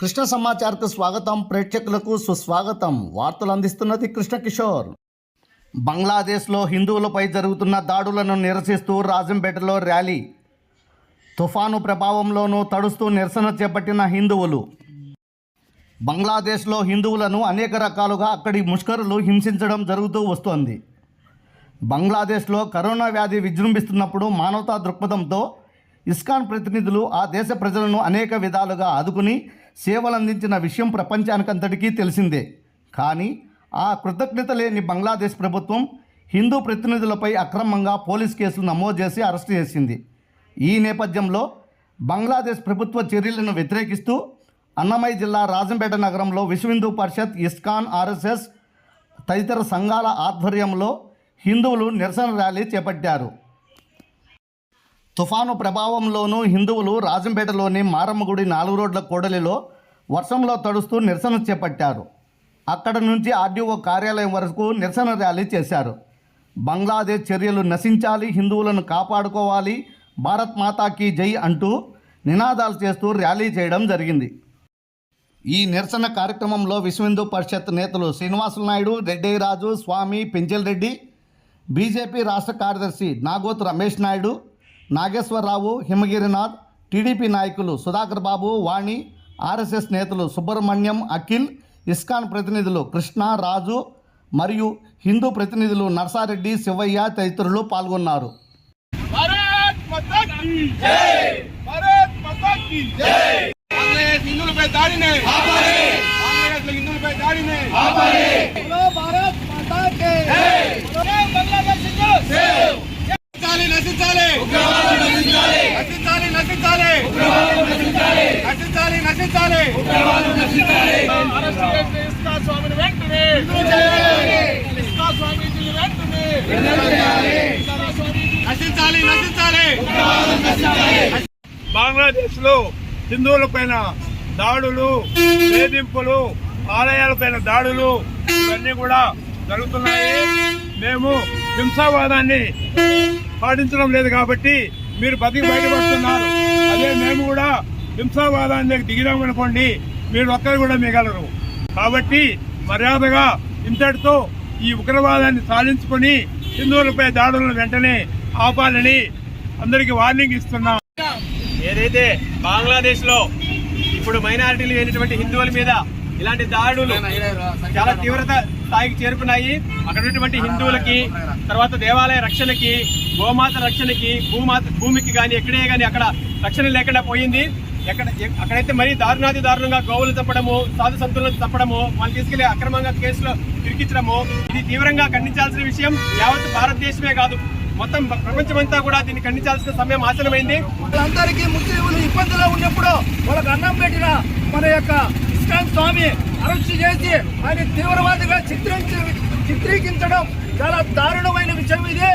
కృష్ణ సమాచార్కు స్వాగతం. ప్రేక్షకులకు సుస్వాగతం. వార్తలు అందిస్తున్నది కృష్ణ కిషోర్ బంగ్లాదేశ్లో హిందువులపై జరుగుతున్న దాడులను నిరసిస్తూ రాజంపేటలో ర్యాలీ. తుఫాను ప్రభావంలోనూ తడుస్తూ నిరసన చేపట్టిన హిందువులు. బంగ్లాదేశ్లో హిందువులను అనేక రకాలుగా అక్కడి ముష్కరులు హింసించడం జరుగుతూ వస్తోంది. బంగ్లాదేశ్లో కరోనా వ్యాధి విజృంభిస్తున్నప్పుడు మానవతా దృక్పథంతో ఇస్కాన్ ప్రతినిధులు ఆ దేశ ప్రజలను అనేక విధాలుగా ఆదుకుని సేవలందించిన విషయం ప్రపంచానికంతటికీ తెలిసిందే. కానీ ఆ కృతజ్ఞత లేని బంగ్లాదేశ్ ప్రభుత్వం హిందూ ప్రతినిధులపై అక్రమంగా పోలీస్ కేసులు నమోదు చేసి అరెస్టు చేసింది. ఈ నేపథ్యంలో బంగ్లాదేశ్ ప్రభుత్వ చర్యలను వ్యతిరేకిస్తూ అన్నమయ్య జిల్లా రాజంపేట నగరంలో విశ్వ హిందూ పరిషత్ ఇస్కాన్ ఆర్ఎస్ఎస్ తదితర సంఘాల ఆధ్వర్యంలో హిందువులు నిరసన ర్యాలీ చేపట్టారు. తుఫాను ప్రభావంలోనూ హిందువులు రాజంపేటలోని మారమ్మగుడి నాలుగు రోడ్ల కూడలిలో వర్షంలో తడుస్తూ నిరసన చేపట్టారు. అక్కడ నుంచి ఆర్డీఓ కార్యాలయం వరకు నిరసన ర్యాలీ చేశారు. బంగ్లాదేశ్ చర్యలు నశించాలి హిందువులను కాపాడుకోవాలి భారత్ మాతాకి జై అంటూ నినాదాలు చేస్తూ ర్యాలీ చేయడం జరిగింది. ఈ నిరసన కార్యక్రమంలో విశ్వహిందూ పరిషత్ నేతలు శ్రీనివాసులు నాయుడు రెడ్డి రాజు స్వామి పెంచెల్ రెడ్డి బీజేపీ రాష్ట్ర కార్యదర్శి నాగోత్ రమేష్ నాయుడు నాగేశ్వరరావు హిమగిరినాథ్ టీడీపీ నాయకులు సుధాకర్ బాబు వాణి ఆర్ఎస్ఎస్ నేతలు సుబ్రహ్మణ్యం అఖిల్ ఇస్కాన్ ప్రతినిధులు కృష్ణ రాజు మరియు హిందూ ప్రతినిధులు నర్సారెడ్డి శివయ్య తదితరులు పాల్గొన్నారు. భారత్ మాతా కీ జై! భారత్ మాతా కీ జై! కాంగ్రెస్ హిందువులపై దాడిని ఆపాలి కాంగ్రెస్ హిందువులపై దాడిని ఆపాలి బోలో భారత్ మాతా కీ జై జై బంగ్లాదేశ్ హిందూ సేవ్ నశించాలి నశించాలి ఉగ్రవాదం నశించాలి నశించాలి నశించాలి ఉగ్రవాదం నశించాలి నశించాలి నశించాలి ఉగ్రవాదం నశించాలి అరెస్ట్ చేసిన ఇస్కా స్వామిని వెంటనే ఇస్కా స్వామీజీని వెంటనే నశించాలి నశించాలి బంగ్లాదేశ్లో హిందువుల పైన దాడులు వేధింపులు ఆలయాలపైన దాడులు ఇవన్నీ కూడా జరుగుతున్నాయి. మేము హింసావాదాన్ని పాటించడం లేదు కాబట్టి మీరు బతికి బయటపడుతున్నారు. అదే మేము కూడా హింసావాదానికి దిగినామనుకోండి మీరు ఒక్కరు కూడా మిగలరు. కాబట్టి మర్యాదగా ఇంతటితో ఈ ఉగ్రవాదాన్ని సాధించుకొని హిందువులపై దాడులను వెంటనే ఆపాలని అందరికి వార్నింగ్ ఇస్తున్నాం. ఏదైతే బంగ్లాదేశ్లో ఇప్పుడు మైనారిటీలు అయినటువంటి హిందువుల మీద ఇలాంటి దాడులు చాలా తీవ్రత స్థాయికి చేరుకున్నాయి. అక్కడ ఉన్నటువంటి హిందువులకి తర్వాత దేవాలయ రక్షణకి గోమాత రక్షణకి భూమాత భూమికి కానీ ఎక్కడే కానీ అక్కడ రక్షణ లేకుండా పోయింది. ఎక్కడ అక్కడైతే మరీ దారుణాది దారుణంగా గోవులు చంపడము సాధు సంతులను చంపడము వాళ్ళు తీసుకెళ్ళి అక్రమంగా కేసులో ఇరికించడము ఇది తీవ్రంగా ఖండించాల్సిన విషయం యావత్ భారతదేశమే కాదు. మొత్తం ప్రపంచమంతా కూడా దీన్ని ఖండించాల్సిన సమయం ఆసనమైంది వాళ్ళందరికీ ముస్లింలు ఇబ్బందులో ఉన్నప్పుడు వాళ్ళకు అన్నం పెట్టిన మన యొక్క ఇస్కాన్ స్వామి అరెస్ట్ చేసి ఆయన తీవ్రవాదిగా చిత్రించి చిత్రీకరించడం చాలా దారుణమైన విషయం ఇది.